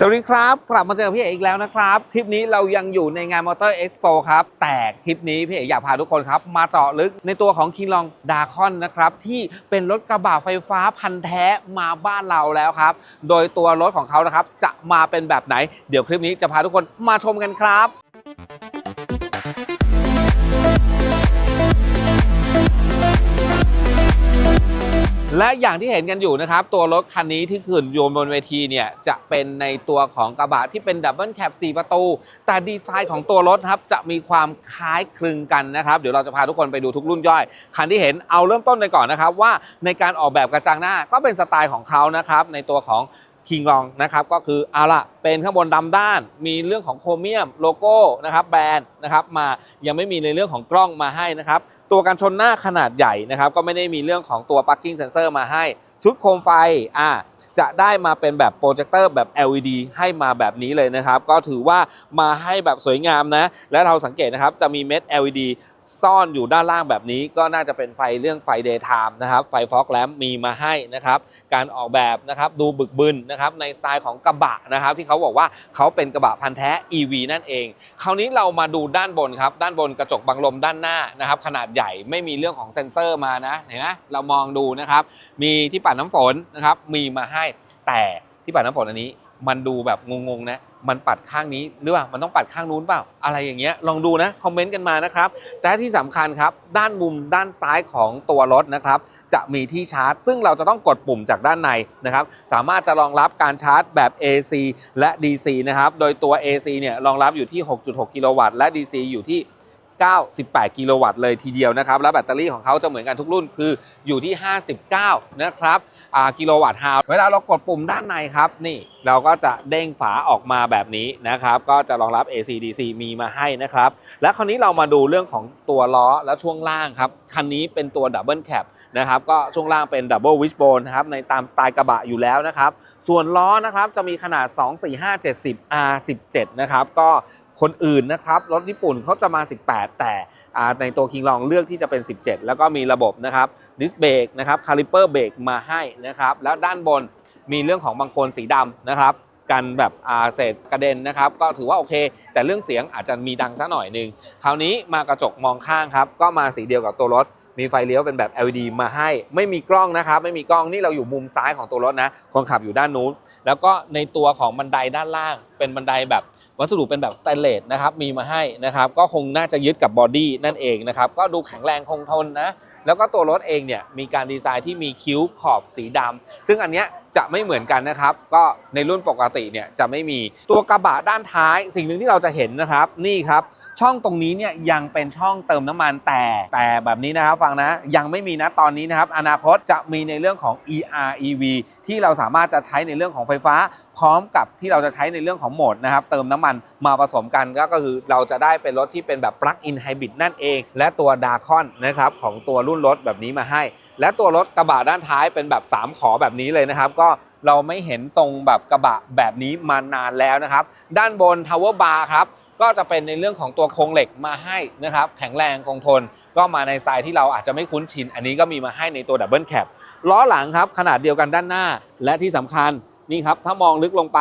สวัสดีครับ กลับมาเจอพี่เอกอีกแล้วนะครับ คลิปนี้เรายังอยู่ในงานมอเตอร์เอ็กซ์โปครับ แต่คลิปนี้พี่เอกอยากพาทุกคนครับ มาเจาะลึกในตัวของคิงลองดาคอนนะครับ ที่เป็นรถกระบะไฟฟ้าพันแท้มาบ้านเราแล้วครับ โดยตัวรถของเขานะครับ จะมาเป็นแบบไหน เดี๋ยวคลิปนี้จะพาทุกคนมาชมกันครับ และอย่างที่เห็นกันอยู่นะครับ ตัวรถคันนี้ที่ขึ้นโยนบนเวทีเนี่ย จะเป็นในตัวของกระบะที่เป็นดับเบิลแคป4ประตู แต่ดีไซน์ของตัวรถครับ จะมีความคล้ายคลึงกันนะครับ เดี๋ยวเราจะพาทุกคนไปดูทุกรุ่นย่อย คันที่เห็นเอาเริ่มต้นไปก่อนนะครับ ว่าในการออกแบบกระจังหน้าก็เป็นสไตล์ของเขานะครับในตัวของ คิงลองนะครับก็คือเอาละเป็นข้างบนดำด้าน มีเรื่องของโครเมียมโลโก้นะครับแบรนด์นะครับมายังไม่มีในเรื่องของกล้องมาให้นะครับตัวกันชนหน้าขนาดใหญ่นะครับก็ไม่ได้มีเรื่องของตัว parking sensor มาให้ ชุดโคมไฟอ่าจะได้มาเป็นแบบโปรเจคเตอร์แบบ LED ให้มาแบบนี้เลยนะครับ ก็ถือว่ามาให้แบบสวยงามนะ และเราสังเกตนะครับจะมีเม็ด LED ซ่อนอยู่ด้านล่างแบบนี้ก็น่าจะเป็นไฟเรื่องไฟ daytime นะครับ ไฟฟอกแลมมีมาให้นะครับ การออกแบบนะครับดูบึกบึนนะครับในสไตล์ของกระบะนะครับ ที่เขาบอกว่าเขาเป็นกระบะพันธุ์แท้ EV นั่นเอง คราวนี้เรามาดูด้านบนครับ ด้านบนกระจกบังลมด้านหน้านะครับ ขนาดใหญ่ไม่มีเรื่องของเซ็นเซอร์มานะเห็นไหมเรามองดูนะครับ มีที่ปัดน้ำฝนนะครับมีมาให้แต่ที่ปัดน้ำฝนอันนี้มันดูแบบงงๆนะ มันปัดข้างนี้หรือเปล่ามันต้องปัดข้างนู้นเปล่า อะไรอย่างเงี้ยลองดูนะคอมเมนต์กันมานะครับแต่ที่สำคัญครับ ด้านมุมด้านซ้ายของตัวรถนะครับ จะมีที่ชาร์จ ซึ่งเราจะต้องกดปุ่มจากด้านในนะครับ สามารถจะรองรับการชาร์จแบบ AC และ DC นะครับ โดยตัว AC เนี่ยรองรับอยู่ที่ 6.6 กิโลวัตต์และ DC อยู่ที่ 98 กิโลวัตต์เลยทีเดียวนะครับ แล้วแบตเตอรี่ของเขาจะเหมือนกันทุกรุ่นคืออยู่ที่ 59 นะครับกิโลวัตต์ฮาวเวลาเรากดปุ่มด้านในครับนี่เราก็จะเด้งฝาออกมาแบบนี้นะครับ ก็จะรองรับ AC DC มีมาให้นะครับ และคราวนี้เรามาดูเรื่องของตัวล้อและช่วงล่างครับ คันนี้เป็นตัวดับเบิลแคป นะครับก็ช่วงล่างเป็นดับเบิลวิชโบนนะครับในตามสไตล์กระบะอยู่แล้วนะครับ ส่วนล้อนะครับจะมีขนาด 2 4 5 70 R17 นะครับก็คนอื่นนะครับรถญี่ปุ่นเขาจะมา 18 แต่อ่ในตัวคิงลองเลือกที่จะเป็น 17 แล้วก็มีระบบนะครับดิสเบรกนะครับคาลิเปอร์เบรกมาให้นะครับแล้วด้านบนมีเรื่องของบางโคนสีดำนะครับ กันแบบอาเศษกระเด็นนะครับ ก็ถือว่าโอเค แต่เรื่องเสียงอาจจะมีดังสักหน่อยหนึ่งคราวนี้มากระจกมองข้างครับ ก็มาสีเดียวกับตัวรถ มีไฟเลี้ยวเป็นแบบ LED มาให้ ไม่มีกล้องนะครับ ไม่มีกล้องนี่เราอยู่มุมซ้ายของตัวรถนะคนขับอยู่ด้านนู้น แล้วก็ในตัวของบันไดด้านล่าง เป็นบันไดแบบวัสดุเป็นแบบสแตนเลสนะครับมีมาให้นะครับก็คงน่าจะยึดกับบอดี้นั่นเองนะครับก็ดูแข็งแรงคงทนนะแล้วก็ตัวรถเองเนี่ยมีการดีไซน์ที่มีคิ้วขอบสีดำซึ่งอันเนี้ยจะไม่เหมือนกันนะครับ ก็ในรุ่นปกติเนี่ยจะไม่มีตัวกระบะด้านท้าย สิ่งหนึ่งที่เราจะเห็นนะครับ นี่ครับ ช่องตรงนี้เนี่ยยังเป็นช่องเติมน้ำมันแต่แต่แบบนี้นะครับฟังนะยังไม่มีนะตอนนี้นะครับอนาคตจะมีในเรื่องของ EREV ที่เราสามารถจะใช้ในเรื่องของไฟฟ้า พร้อมกับที่เราจะใช้ในเรื่องของโหมดนะครับเติมน้ำมันมาผสมกันก็คือเราจะได้เป็นรถที่เป็นแบบ plug-in hybrid นั่นเอง และตัวดาคอนนะครับของตัวรุ่นรถแบบนี้มาให้ และตัวรถกระบะด้านท้ายเป็นแบบ 3 ขอแบบนี้เลยนะครับก็เราไม่เห็นทรงแบบกระบะแบบนี้มานานแล้วนะครับ ด้านบน Tower Bar ครับก็จะเป็นในเรื่องของตัวโครงเหล็กมาให้นะครับ แข็งแรงคงทน ก็มาในสไตล์ที่เราอาจจะไม่คุ้นชิน อันนี้ก็มีมาให้ในตัวดับเบิลแคปล้อหลังครับ ขนาดเดียวกันด้านหน้า และที่สำคัญนี่ครับ ถ้ามองลึกลงไป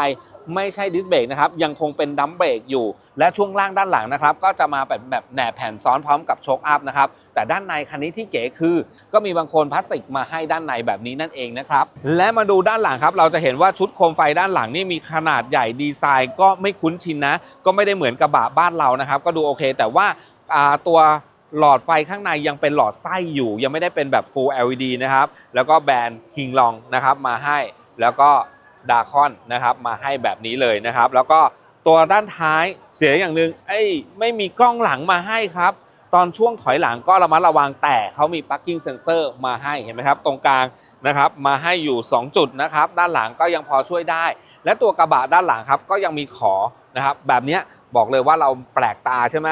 ไม่ใช่ดิสเบรกนะครับยังคงเป็นดัมเบรกอยู่ และช่วงล่างด้านหลังนะครับก็จะมาแบบแบบแหนบแผ่นซ้อนพร้อมกับโชคอัพนะครับแต่ด้านในคันนี้ที่เก๋คือ ก็มีบางคนพลาสติกมาให้ด้านในแบบนี้นั่นเองนะครับและมาดูด้านหลังครับเราจะเห็นว่าชุดโคมไฟด้านหลังนี่มีขนาดใหญ่ดีไซน์ ก็ไม่คุ้นชินนะ ก็ไม่ได้เหมือนกระบะบ้านเรานะครับก็ดูโอเค แต่ว่าอ่าตัวหลอดไฟข้างในยังเป็นหลอดไส้อยู่ ยังไม่ได้เป็นแบบ Full LED นะครับ แล้วก็แบรนด์ King Long นะครับมาให้ แล้วก็ ดาคอนนะครับมาให้แบบนี้เลยนะครับ แล้วก็ตัวด้านท้ายเสียอย่างหนึ่งไอ้ไม่มีกล้องหลังมาให้ครับ ตอนช่วงถอยหลังก็ระมัดระวังแต่เขามี parking sensor มาให้เห็นไหมครับ ตรงกลางนะครับมาให้อยู่ 2 จุดนะครับ ด้านหลังก็ยังพอช่วยได้ และตัวกระบะด้านหลังครับก็ยังมีขอนะครับ แบบนี้บอกเลยว่าเราแปลกตาใช่ไหม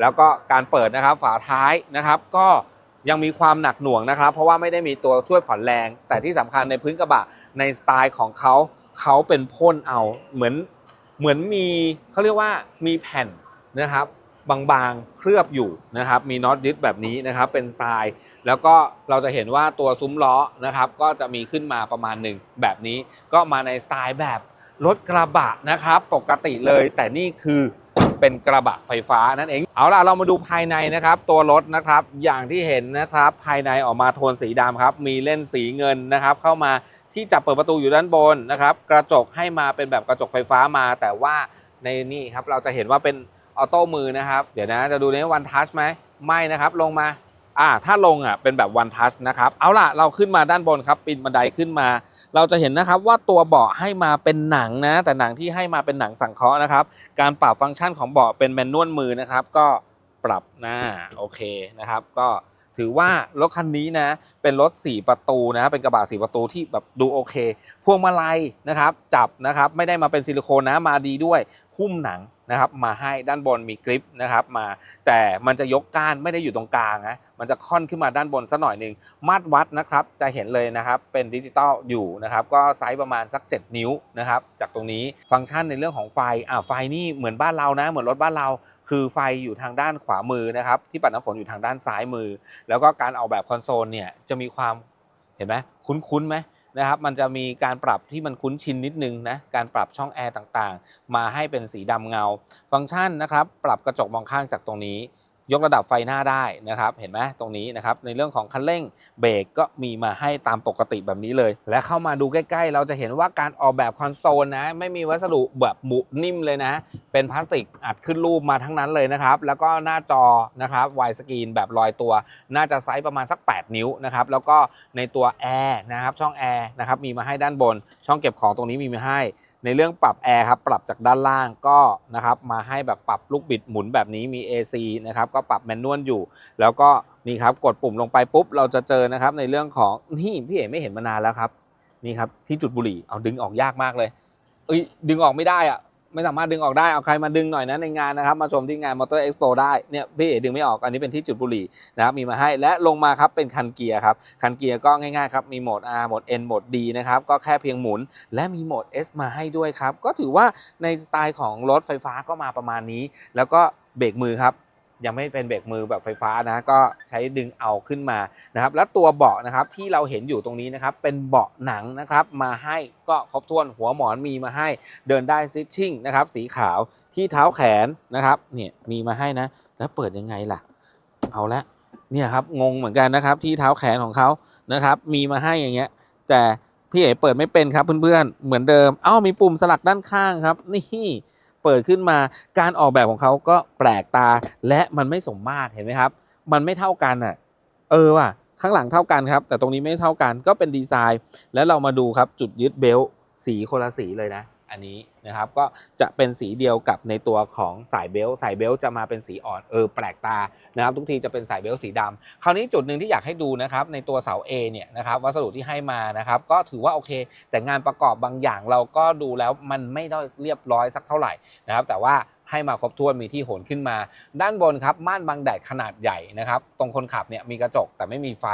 แล้วก็การเปิดนะครับฝาท้ายนะครับก็ ยังมีความหนักหน่วงนะครับ เพราะว่าไม่ได้มีตัวช่วยผ่อนแรง แต่ที่สำคัญในพื้นกระบะในสไตล์ของเขาเขาเป็นพ่นเอาเหมือนเหมือนมีเขาเรียกว่ามีแผ่นนะครับบางๆเคลือบอยู่นะครับ มีน็อตยึดแบบนี้นะครับ เป็นทราย แล้วก็เราจะเห็นว่าตัวซุ้มล้อนะครับ ก็จะมีขึ้นมาประมาณหนึ่งแบบนี้ ก็มาในสไตล์แบบรถกระบะนะครับ ปกติเลย แต่นี่คือ เป็นกระบะไฟฟ้านั่นเอง เอาล่ะเรามาดูภายในนะครับ ตัวรถนะครับอย่างที่เห็นนะครับ ภายในออกมาโทนสีดำครับ มีเล่นสีเงินนะครับ เข้ามาที่จับเปิดประตูอยู่ด้านบนนะครับ กระจกให้มาเป็นแบบกระจกไฟฟ้ามา แต่ว่าในนี่ครับเราจะเห็นว่าเป็นออโต้มือนะครับ เดี๋ยวนะจะดูในวันทัชไหมไม่นะครับ ลงมา อ่าถ้าลงอะเป็นแบบ one touch นะครับเอาล่ะเราขึ้นมาด้านบนครับปีนบันไดขึ้นมา เราจะเห็นนะครับว่าตัวเบาะให้มาเป็นหนังนะ แต่หนังที่ให้มาเป็นหนังสังเคราะห์นะครับ การปรับฟังก์ชันของเบาะเป็นแมนนวลมือนะครับ ก็ปรับหน้าโอเคนะครับ ก็ถือว่ารถคันนี้นะเป็นรถ 4 ประตูนะเป็นกระบะ4ประตูที่แบบดูโอเค พวงมาลัยนะครับ จับนะครับไม่ได้มาเป็นซิลิโคนนะมาดีด้วยหุ้มหนัง นะครับมาให้ด้านบนมีกริปนะครับมาแต่มันจะยกก้านไม่ได้อยู่ตรงกลางนะมันจะค่อนขึ้นมาด้านบนสักหน่อยหนึ่งมาตรวัดนะครับจะเห็นเลยนะครับเป็นดิจิตอลอยู่นะครับก็ไซส์ประมาณสัก 7 นิ้วนะครับจากตรงนี้ฟังก์ชันในเรื่องของไฟอ่าไฟนี่เหมือนบ้านเรานะ เหมือนรถบ้านเรา คือไฟอยู่ทางด้านขวามือนะครับที่ปัดน้ำฝนอยู่ทางด้านซ้ายมือ แล้วก็การออกแบบคอนโซลเนี่ยจะมีความเห็นไหมคุ้นๆไหม นะครับมันจะมีการปรับที่มันคุ้นชินนิดนึงนะการปรับช่องแอร์ต่างๆ มาให้เป็นสีดำเงา ฟังก์ชันนะครับปรับกระจกมองข้างจากตรงนี้ ยกระดับไฟหน้าได้นะครับ เห็นไหมตรงนี้นะครับ ในเรื่องของคันเร่งเบรกก็มีมาให้ตามปกติแบบนี้เลย และเข้ามาดูใกล้ๆ เราจะเห็นว่าการออกแบบคอนโซลนะ ไม่มีวัสดุแบบบุนิ่มเลยนะ เป็นพลาสติกอัดขึ้นรูปมาทั้งนั้นเลยนะครับ แล้วก็หน้าจอนะครับวายสกรีนแบบลอยตัว น่าจะไซส์ประมาณสัก 8 นิ้วนะครับ แล้วก็ในตัวแอร์นะครับ ช่องแอร์นะครับ มีมาให้ด้านบน ช่องเก็บของตรงนี้มีมาให้ ในเรื่องปรับแอร์ครับปรับจากด้านล่างก็นะครับมาให้แบบปรับลูกบิดหมุนแบบนี้มี AC นะครับก็ปรับแมนนวลอยู่ แล้วก็นี่ครับกดปุ่มลงไปปุ๊บเราจะเจอนะครับในเรื่องของนี่พี่เอ๋ไม่เห็นมานานแล้วครับนี่ครับที่จุดบุหรี่เอาดึงออกยากมากเลยเอ้ยดึงออกไม่ได้อะ ไม่สามารถดึงออกได้เอาใครมาดึงหน่อยนะในงานนะครับ มาชมที่งานมอเตอร์เอ็กซ์โปได้เนี่ยพี่เอ๋ดึงไม่ออกอันนี้เป็นที่จุดบุหรี่นะครับมีมาให้และลงมาครับเป็นคันเกียร์ครับคันเกียร์ก็ง่ายๆครับมีโหมด R โหมด N โหมด D นะครับก็แค่เพียงหมุน และมีโหมด S มาให้ด้วยครับก็ถือว่าในสไตล์ของรถไฟฟ้าก็มาประมาณนี้ แล้วก็เบรกมือครับ ยังไม่เป็นเบรกมือแบบไฟฟ้านะก็ใช้ดึงเอาขึ้นมานะครับ แล้วตัวเบาะนะครับที่เราเห็นอยู่ตรงนี้นะครับ เป็นเบาะหนังนะครับ มาให้ก็ครบถ้วนหัวหมอนมีมาให้เดินได้สติชชิ่งนะครับ สีขาวที่เท้าแขนนะครับเนี่ยมีมาให้นะ แล้วเปิดยังไงล่ะ เอาละเนี่ยครับงงเหมือนกันนะครับที่เท้าแขนของเขานะครับ มีมาให้อย่างเงี้ย แต่พี่เอ๋เปิดไม่เป็นครับเพื่อนๆเหมือนเดิม เอ้ามีปุ่มสลักด้านข้างครับนี่ เปิดขึ้นมา การออกแบบของเขาก็แปลกตาและมันไม่สมมาตรเห็นไหมครับ มันไม่เท่ากันอะ เออว่ะข้างหลังเท่ากันครับ แต่ตรงนี้ไม่เท่ากันก็เป็นดีไซน์ แล้วเรามาดูครับจุดยึดเบลสีคนละสีเลยนะ อันนี้นะครับก็จะเป็นสีเดียวกับในตัวของสายเบลต์สายเบลต์จะมาเป็นสีอ่อนเออแปลกตานะครับ ทุกทีจะเป็นสายเบลต์สีดำคราวนี้จุดหนึ่งที่อยากให้ดูนะครับในตัวเสา A เนี่ยนะครับวัสดุที่ให้มานะครับ ก็ถือว่าโอเค แต่งานประกอบบางอย่างเราก็ดูแล้วมันไม่ได้เรียบร้อยสักเท่าไหร่นะครับ แต่ว่าให้มาครบถ้วนมีที่โหนขึ้นมา ด้านบนครับม่านบังแดดขนาดใหญ่นะครับ ตรงคนขับเนี่ยมีกระจกแต่ไม่มีไฟ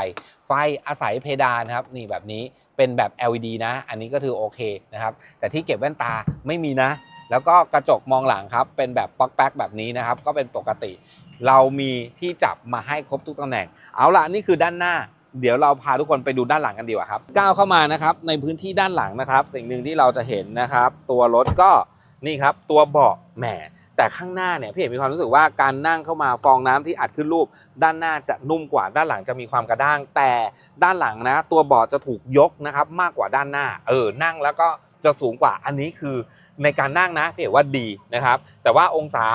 ไฟอาศัยเพดานครับนี่แบบนี้ เป็นแบบ LED นะ อันนี้ก็คือโอเคนะครับ แต่ที่เก็บแว่นตาไม่มีนะ แล้วก็กระจกมองหลังครับ เป็นแบบป๊อกแป๊กแบบนี้นะครับ ก็เป็นปกติ เรามีที่จับมาให้ครบทุกตำแหน่ง เอาละนี่คือด้านหน้า เดี๋ยวเราพาทุกคนไปดูด้านหลังกันดีกว่าครับ ก้าวเข้ามานะครับ ในพื้นที่ด้านหลังนะครับ สิ่งหนึ่งที่เราจะเห็นนะครับ ตัวรถก็นี่ครับ ตัวเบาะแหม แต่ข้างหน้าเนี่ยพี่เอกมีความรู้สึกว่าการนั่งเข้ามาฟองน้ำที่อัดขึ้นรูป ด้านหน้าจะนุ่มกว่าด้านหลังจะมีความกระด้าง แต่ด้านหลังนะตัวเบาะจะถูกยกนะครับมากกว่าด้านหน้า เออนั่งแล้วก็จะสูงกว่าอันนี้คือในการนั่งนะพี่เอกว่าดีนะครับ แต่ว่าองศา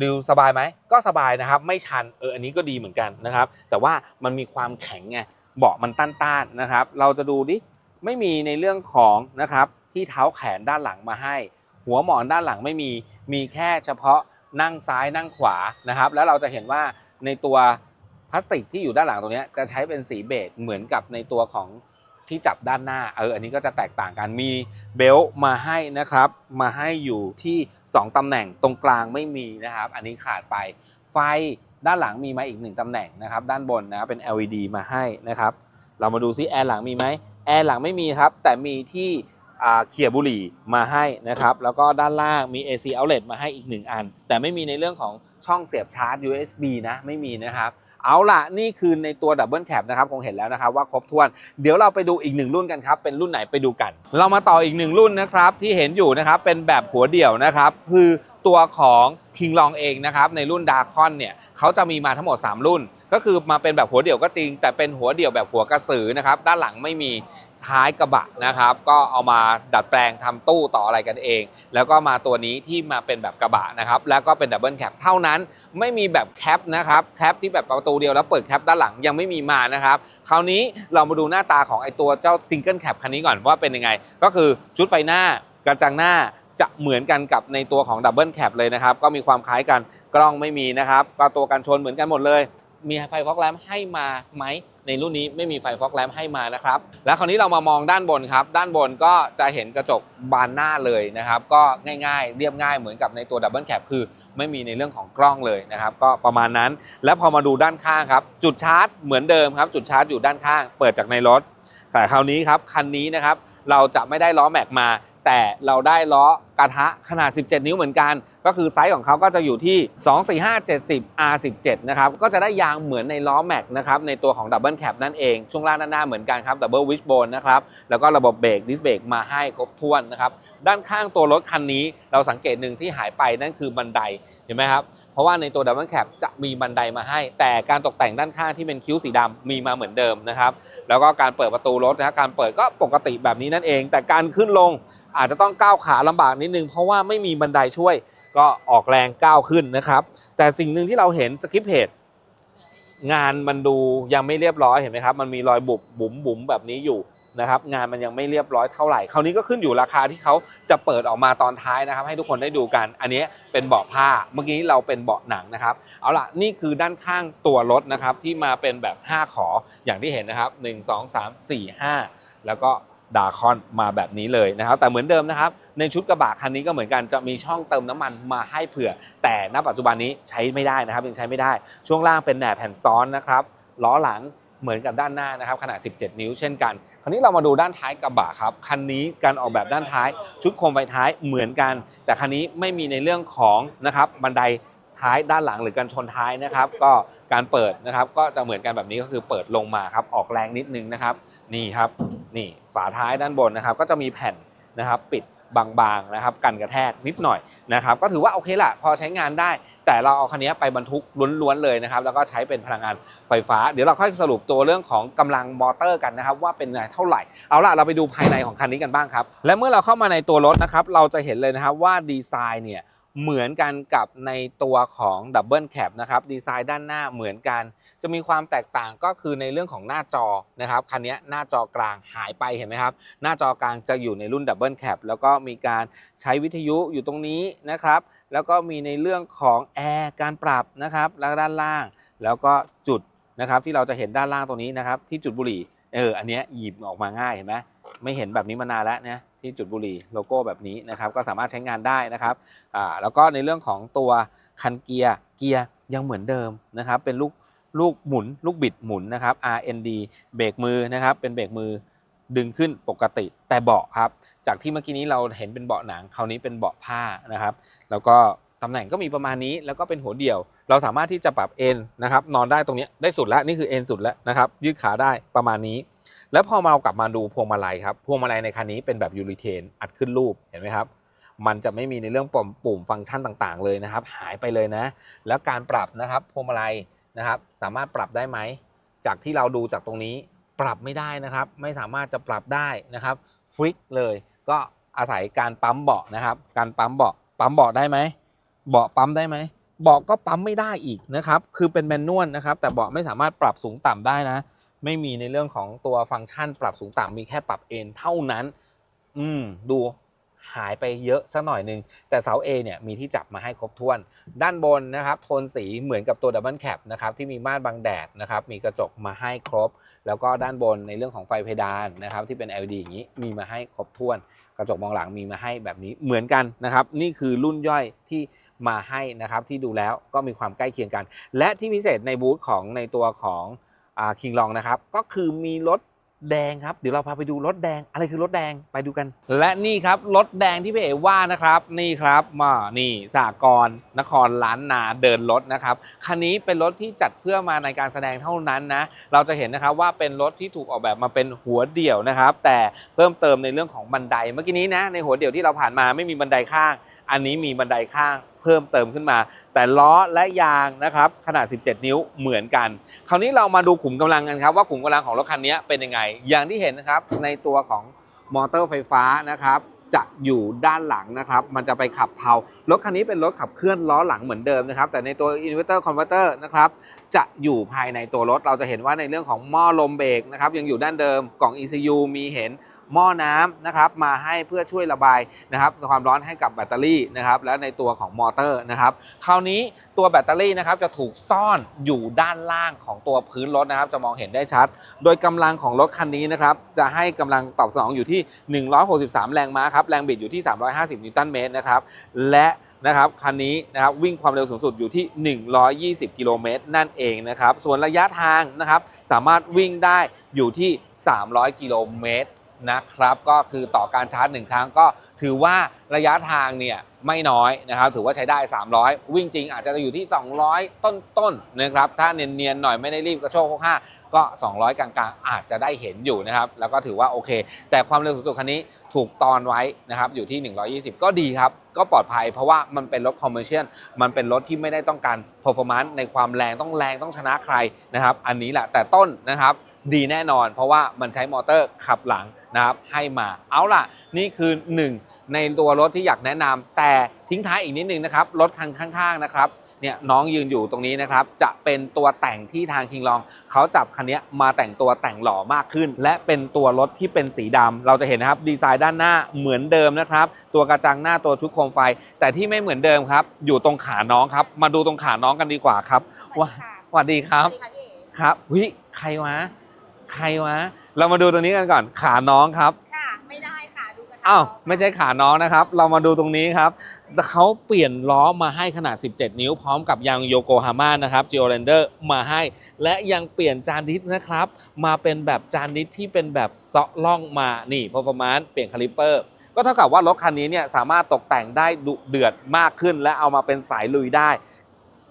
ดูสบายไหมก็สบายนะครับ ไม่ชันเอออันนี้ก็ดีเหมือนกันนะครับ แต่ว่ามันมีความแข็งไงเบาะมันต้านๆนะครับ เราจะดูดิไม่มีในเรื่องของนะครับที่เท้าแขนด้านหลังมาให้ หัวหมอนด้านหลังไม่มี มีแค่เฉพาะนั่งซ้ายนั่งขวานะครับ แล้วเราจะเห็นว่าในตัวพลาสติกที่อยู่ด้านหลังตรงนี้จะใช้เป็นสีเบจเหมือนกับในตัวของที่จับด้านหน้า เออ อันนี้ก็จะแตกต่างกันมีเบลมาให้นะครับ มาให้อยู่ที่ 2ตำแหน่งตรงกลางไม่มีนะครับ อันนี้ขาดไปไฟด้านหลังมีมาอีกหนึ่งตำแหน่งนะครับ ด้านบนนะครับเป็น LED มาให้นะครับ เรามาดูซิแอร์หลังมีไหมแอร์หลังไม่มีครับ แต่มีที่ เขี่ยบุหรี่มาให้นะครับ แล้วก็ด้านล่างมี AC outlet มาให้อีก 1 อัน แต่ไม่มีในเรื่องของช่องเสียบชาร์จ USB นะ ไม่มีนะครับ เอาล่ะ นี่คือในตัวดับเบิลแคปนะครับ คงเห็นแล้วนะครับว่าครบถ้วน เดี๋ยวเราไปดูอีกหนึ่งรุ่นกันครับ เป็นรุ่นไหนไปดูกัน เรามาต่ออีกหนึ่งรุ่นนะครับ ที่เห็นอยู่นะครับ เป็นแบบหัวเดี่ยวนะครับ คือตัวของคิงลองเองนะครับ ในรุ่นดาร์คอนเนี่ยเขาจะมีมาทั้งหมด 3 รุ่นก็คือมาเป็นแบบหัวเดี่ยวก็จริง แต่เป็นหัวเดี่ยวแบบหัวกระสือนะครับ ด้านหลังไม่มี ท้ายกระบะนะครับ ก็เอามาดัดแปลงทำตู้ต่ออะไรกันเอง แล้วก็มาตัวนี้ที่มาเป็นแบบกระบะนะครับ แล้วก็เป็นดับเบิลแคปเท่านั้นไม่มีแบบแคปนะครับแคปที่แบบประตูเดียวแล้วเปิดแคปด้านหลังยังไม่มีมานะครับ คราวนี้เรามาดูหน้าตาของไอตัวเจ้าซิงเกิลแคปคันนี้ก่อนว่าเป็นยังไง ก็คือชุดไฟหน้ากระจังหน้าจะเหมือนกันกับในตัวของดับเบิลแคปเลยนะครับ ก็มีความคล้ายกันกล้องไม่มีนะครับก็ตัวกันชนเหมือนกันหมดเลย มีไฟฟอกแลมให้มาไหมในรุ่นนี้ไม่มีไฟฟอกแลมให้มานะครับ แล้วคราวนี้เรามามองด้านบนครับ ด้านบนก็จะเห็นกระจกบานหน้าเลยนะครับ ก็ง่ายๆ เรียบง่ายเหมือนกับในตัวดับเบิลแคปคือไม่มีในเรื่องของกล้องเลยนะครับ ก็ประมาณนั้น แล้วพอมาดูด้านข้างครับ จุดชาร์จเหมือนเดิมครับ จุดชาร์จอยู่ด้านข้าง เปิดจากในรถ แต่คราวนี้ครับคันนี้นะครับเราจะไม่ได้ล้อแม็กมา แต่เราได้ล้อกระทะขนาด 17 นิ้วเหมือนกัน ก็คือไซส์ของเขาก็จะอยู่ที่ 245 70 R17 นะครับ ก็จะได้ยางเหมือนในล้อแม็กนะครับ ในตัวของดับเบิลแคปนั่นเอง ช่วงล่างด้านหน้าเหมือนกันครับดับเบิลวิชโบนนะครับ แล้วก็ระบบเบรกดิสเบรกมาให้ครบถ้วนนะครับ ด้านข้างตัวรถคันนี้เราสังเกตหนึ่งที่หายไปนั่นคือบันได เห็นไหมครับ ราะว่าในตัวดับเบิลแคปจะมีบันไดมาให้ แต่การตกแต่งด้านข้างที่เป็นคิ้วสีดำมีมาเหมือนเดิมนะครับ แล้วก็การเปิดประตูรถนะการเปิดก็ปกติแบบนี้นั่นเอง แต่การขึ้นลงอาจจะต้องก้าวขาลำบากนิดนึง เพราะว่าไม่มีบันไดช่วยก็ออกแรงก้าวขึ้นนะครับ แต่สิ่งหนึ่งที่เราเห็นสคริปเพจงานมันดูยังไม่เรียบร้อยเห็นไหมครับ มันมีรอยบุบบุ๋มบุ๋มแบบนี้อยู่ นะครับงานมันยังไม่เรียบร้อยเท่าไหร่คราวนี้ก็ขึ้นอยู่ราคาที่เขาจะเปิดออกมาตอนท้ายนะครับ ให้ทุกคนได้ดูกัน อันนี้เป็นเบาะผ้าเมื่อกี้เราเป็นเบาะหนังนะครับ เอาล่ะนี่คือด้านข้างตัวรถนะครับที่มาเป็นแบบ 5 ขออย่างที่เห็นนะครับ 1 2 3 4 5 แล้วก็ดาคอนมาแบบนี้เลยนะครับ แต่เหมือนเดิมนะครับ ในชุดกระบะคันนี้ก็เหมือนกันจะมีช่องเติมน้ำมันมาให้เผื่อ แต่ณปัจจุบันนี้ใช้ไม่ได้นะครับยังใช้ไม่ได้ ช่วงล่างเป็นแหนบแผ่นซ้อนนะครับล้อหลัง เหมือนกับด้านหน้านะครับขนาด 17 นิ้วเช่นกัน คราวนี้เรามาดูด้านท้ายกระบะครับ คันนี้การออกแบบด้านท้าย ชุดโคมไฟท้ายเหมือนกัน แต่คันนี้ไม่มีในเรื่องของนะครับบันไดท้ายด้านหลังหรือการชนท้ายนะครับ ก็การเปิดนะครับก็จะเหมือนกันแบบนี้ก็คือเปิดลงมาครับออกแรงนิดนึงนะครับ นี่ครับนี่ฝาท้ายด้านบนนะครับ ก็จะมีแผ่นนะครับปิดบางๆนะครับกันกระแทกนิดหน่อยนะครับ ก็ถือว่าโอเคละพอใช้งานได้ แต่เราเอาคันนี้ไปบรรทุกล้วนๆเลยนะครับแล้วก็ใช้เป็นพลังงานไฟฟ้า เดี๋ยวเราค่อยสรุปตัวเรื่องของกำลังมอเตอร์กันนะครับว่าเป็นไงเท่าไหร่เอาล่ะเราไปดูภายในของคันนี้กันบ้างครับและเมื่อเราเข้ามาในตัวรถนะครับเราจะเห็นเลยนะครับว่าดีไซน์เนี่ย เหมือนกันกับในตัวของดับเบิลแคปนะครับดีไซน์ด้านหน้าเหมือนกัน จะมีความแตกต่างก็คือในเรื่องของหน้าจอนะครับคันนี้หน้าจอกลางหายไปเห็นไหมครับ หน้าจอกลางจะอยู่ในรุ่นดับเบิลแคปแล้วก็มีการใช้วิทยุอยู่ตรงนี้นะครับ แล้วก็มีในเรื่องของแอร์การปรับนะครับแล้วด้านล่าง แล้วก็จุดนะครับที่เราจะเห็นด้านล่างตรงนี้นะครับที่จุดบุหรี่เอออันนี้หยิบออกมาง่ายเห็นไหม ไม่เห็นแบบนี้มานานแล้วนะที่จุดบุหรี่โลโก้แบบนี้นะครับก็สามารถใช้งานได้นะครับอ่าแล้วก็ในเรื่องของตัวคันเกียร์เกียร์ยังเหมือนเดิมนะครับเป็นลูกลูกหมุนลูกบิดหมุนนะครับ RND เบรกมือนะครับเป็นเบรกมือดึงขึ้นปกติแต่เบาะครับ จากที่เมื่อกี้นี้เราเห็นเป็นเบาะหนังคราวนี้เป็นเบาะผ้านะครับ แล้วก็ตำแหน่งก็มีประมาณนี้แล้วก็เป็นหัวเดี่ยว เราสามารถที่จะปรับเอนนะครับนอนได้ตรงนี้ได้สุดแล้วนี่คือเอนสุดแล้วนะครับยืดขาได้ประมาณนี้ แล้วพอมาเรากลับมาดูพวงมาลัยครับ พวงมาลัยในคันนี้เป็นแบบยูริเทนอัดขึ้นรูปเห็นไหมครับ มันจะไม่มีในเรื่องปุ่มปุ่มฟังก์ชันต่างๆ เลยนะครับ หายไปเลยนะ แล้วการปรับนะครับพวงมาลัยนะครับสามารถปรับได้ไหม จากที่เราดูจากตรงนี้ปรับไม่ได้นะครับ ไม่สามารถจะปรับได้นะครับฟลิกเลย ก็อาศัยการปั๊มเบาะนะครับ การปั๊มเบาะปั๊มเบาะได้ไหมเบาะปั๊มได้ไหมเบาะก็ปั๊มไม่ได้อีกนะครับ คือเป็นแมนนวลนะครับ แต่เบาะไม่สามารถปรับสูงต่ำได้นะ ไม่มีในเรื่องของตัวฟังก์ชันปรับสูงต่ำมีแค่ปรับเอนเท่านั้น อืมดูหายไปเยอะสักหน่อยหนึงแต่เสา A เนี่ยมีที่จับมาให้ครบถ้วน ด้านบนนะครับโทนสีเหมือนกับตัวดับเบิลแคปนะครับที่มีม่านบังแดดนะครับมีกระจกมาให้ครบ แล้วก็ด้านบนในเรื่องของไฟเพดานนะครับที่เป็น LED อย่างนี้มีมาให้ครบถ้วน กระจกมองหลังมีมาให้แบบนี้เหมือนกันนะครับนี่คือรุ่นย่อยที่มาให้นะครับที่ดูแล้วก็มีความใกล้เคียงกัน และที่พิเศษในบูธของในตัวของ คิงลองนะครับ ก็คือมีรถแดงครับ เดี๋ยวเราพาไปดูรถแดง อะไรคือรถแดงไปดูกัน และนี่ครับรถแดงที่พี่เอ๋ว่านะครับ นี่ครับมานี่สากรนครล้านนาเดินรถนะครับ คันนี้เป็นรถที่จัดเพื่อมาในการแสดงเท่านั้นนะ เราจะเห็นนะครับว่าเป็นรถที่ถูกออกแบบมาเป็นหัวเดี่ยวนะครับ แต่เพิ่มเติมในเรื่องของบันได เมื่อกี้นี้นะในหัวเดี่ยวที่เราผ่านมาไม่มีบันไดข้าง อันนี้มีบันไดข้าง เพิ่มเติมขึ้นมา แต่ล้อและยางนะครับขนาด 17 นิ้วเหมือนกัน คราวนี้เรามาดูขุมกำลังกันครับว่าขุมกำลังของรถคันนี้เป็นยังไง อย่างที่เห็นนะครับในตัวของมอเตอร์ไฟฟ้านะครับจะอยู่ด้านหลังนะครับ มันจะไปขับเพารถคันนี้เป็นรถขับเคลื่อนล้อหลังเหมือนเดิมนะครับ แต่ในตัว Inverter Converter นะครับ จะอยู่ภายในตัวรถ เราจะเห็นว่าในเรื่องของหม้อลมเบรกนะครับ ยังอยู่ด้านเดิม กล่อง ECU มีเห็น หม้อน้ำนะครับมาให้เพื่อช่วยระบายนะครับความร้อนให้กับแบตเตอรี่นะครับและในตัวของมอเตอร์นะครับคราวนี้ตัวแบตเตอรี่นะครับจะถูกซ่อนอยู่ด้านล่างของตัวพื้นรถนะครับ จะมองเห็นได้ชัด โดยกำลังของรถคันนี้นะครับจะให้กำลังตอบสนองอยู่ที่ 163 แรงม้าครับแรงบิดอยู่ที่ 350 นิวตันเมตรนะครับและนะครับคันนี้นะครับวิ่งความเร็วสูงสุดอยู่ที่ 120 กิโลเมตรนั่นเองนะครับส่วนระยะทางนะครับสามารถวิ่งได้อยู่ที่ 300 กิโลเมตร นะครับ ก็คือต่อการชาร์จหนึ่งครั้งก็ถือว่าระยะทางเนี่ยไม่น้อยนะครับ ถือว่าใช้ได้ 300 วิ่งจริงอาจจะอยู่ที่ 200 ต้นๆนนะครับ ถ้าเนียนๆหน่อยไม่ได้รีบกระโชกโคกห้าก็ 200 กลางๆ อาจจะได้เห็นอยู่นะครับ แล้วก็ถือว่าโอเค แต่ความเร็วสูงสุดคันนี้ถูกตอนไว้นะครับอยู่ที่ 120 ก็ดีครับ ก็ปลอดภัยเพราะว่ามันเป็นรถคอมเมอร์เชียลมันเป็นรถที่ไม่ได้ต้องการ performance ในความแรงต้องแรงต้องชนะใครนะครับ อันนี้แหละแต่ต้นนะครับดีแน่นอน เพราะว่ามันใช้มอเตอร์ขับหลัง นะครับให้มาเอาล่ะนี่คือหนึ่งในตัวรถที่อยากแนะนำแต่ทิ้งท้ายอีกนิดนึงนะครับรถคันข้างๆนะครับเนี่ยน้องยืนอยู่ตรงนี้นะครับจะเป็นตัวแต่งที่ทางคิงลองเขาจับคันนี้มาแต่งตัวแต่งหล่อมากขึ้น และเป็นตัวรถที่เป็นสีดำเราจะเห็นนะครับดีไซน์ด้านหน้าเหมือนเดิมนะครับ ตัวกระจังหน้าตัวชุดโคมไฟ แต่ที่ไม่เหมือนเดิมครับ อยู่ตรงขาน้องครับ มาดูตรงขาน้องกันดีกว่าครับว่าสวัสดีครับสวัสดีค่ะพี่เอ๋ครับวิใครวะใครวะ เรามาดูตรงนี้กันก่อนขาน้องครับ ค่ะไม่ได้ค่ะดูกันอ้าวไม่ใช่ขาน้องนะครับ เรามาดูตรงนี้ครับเขาเปลี่ยนล้อมาให้ขนาด 17 นิ้วพร้อมกับยางโยโกฮาม่านะครับ g e o l a n d e r มาให้ และยังเปลี่ยนจานดิสนะครับ มาเป็นแบบจานดิสที่เป็นแบบเซาะล่องมานี่ performance เปลี่ยนคาลิปเปอร์ก็เท่ากับว่ารถคันนี้เนี่ยสามารถตกแต่งได้ดุเดือดมากขึ้น และเอามาเป็นสายลุยได้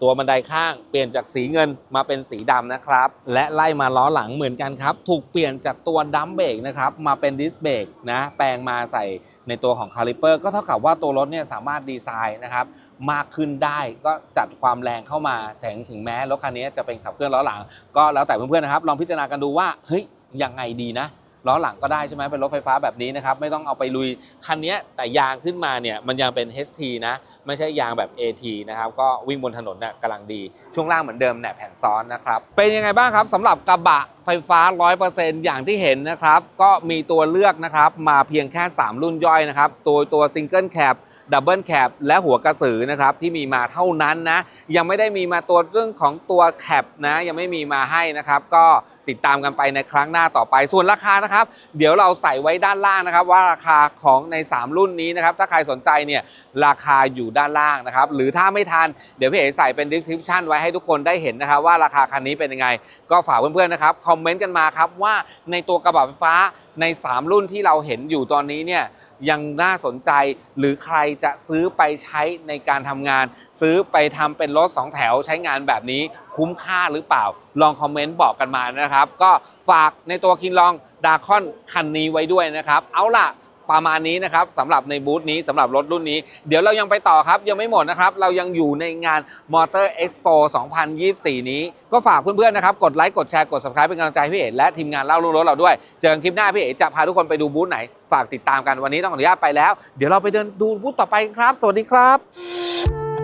ตัวบันไดข้างเปลี่ยนจากสีเงินมาเป็นสีดำนะครับ และไล่มาล้อหลังเหมือนกันครับ ถูกเปลี่ยนจากตัวดัมเบรกนะครับมาเป็นดิสเบรกนะแปลงมาใส่ในตัวของคาลิเปอร์ก็เท่ากับว่าตัวรถเนี่ยสามารถดีไซน์นะครับมากขึ้นได้ก็จัดความแรงเข้ามาถึงถึงแม้รถคันนี้จะเป็นขับเคลื่อนล้อหลัง ก็แล้วแต่เพื่อนๆนะครับลองพิจารณากันดูว่าเฮ้ยยังไงดีนะ ล้อหลังก็ได้ใช่ไหมเป็นรถไฟฟ้าแบบนี้นะครับไม่ต้องเอาไปลุยคันนี้แต่ยางขึ้นมาเนี่ยมันยังเป็น HT นะไม่ใช่ยางแบบ AT นะครับก็วิ่งบนถนนน่ยกำลังดีช่วงล่างเหมือนเดิมแหนบแผ่นซ้อนนะครับเป็นยังไงบ้างครับสำหรับกระบะไฟฟ้า 100%อย่างที่เห็นนะครับก็มีตัวเลือกนะครับมาเพียงแค่ 3 รุ่นย่อยนะครับตัวตัวซิงเกิลแคป ดับเบิลแคปและหัวกระสือนะครับที่มีมาเท่านั้นนะ ยังไม่ได้มีมาตัวเรื่องของตัวแคปนะยังไม่มีมาให้นะครับ ก็ติดตามกันไปในครั้งหน้าต่อไปส่วนราคานะครับ เดี๋ยวเราใส่ไว้ด้านล่างนะครับ ว่าราคาของใน 3 รุ่นนี้นะครับ ถ้าใครสนใจเนี่ยราคาอยู่ด้านล่างนะครับ หรือถ้าไม่ทันเดี๋ยวพี่เอ๋ใส่เป็น description ไว้ให้ทุกคนได้เห็นนะครับ ว่าราคาคันนี้เป็นยังไง ก็ฝากเพื่อนๆนะครับคอมเมนต์กันมาครับว่าในตัวกระบะไฟฟ้าใน 3 รุ่นที่เราเห็นอยู่ตอนนี้เนี่ย ยังน่าสนใจ หรือใครจะซื้อไปใช้ในการทำงาน ซื้อไปทำเป็นรถ2แถวใช้งานแบบนี้คุ้มค่าหรือเปล่า ลองคอมเมนต์บอกกันมานะครับ ก็ฝากในตัวคินลองดาคอนคันนี้ไว้ด้วยนะครับ เอาล่ะ ประมาณนี้นะครับสำหรับในบูธนี้สำหรับรถรุ่นนี้ เดี๋ยวเรายังไปต่อครับยังไม่หมดนะครับ เรายังอยู่ในงาน Motor Expo 2024 นี้ ก็ฝากเพื่อนๆนะครับ กดไลค์กดแชร์กด subscribe เป็นกำลังใจพี่เอ๋และทีมงานเล่ารุ่งรถเราด้วย เจอกันคลิปหน้าพี่เอ๋จะพาทุกคนไปดูบูธไหน ฝากติดตามกันวันนี้ต้องขออนุญาตไปแล้ว เดี๋ยวเราไปเดินดูบูธต่อไปครับ สวัสดีครับ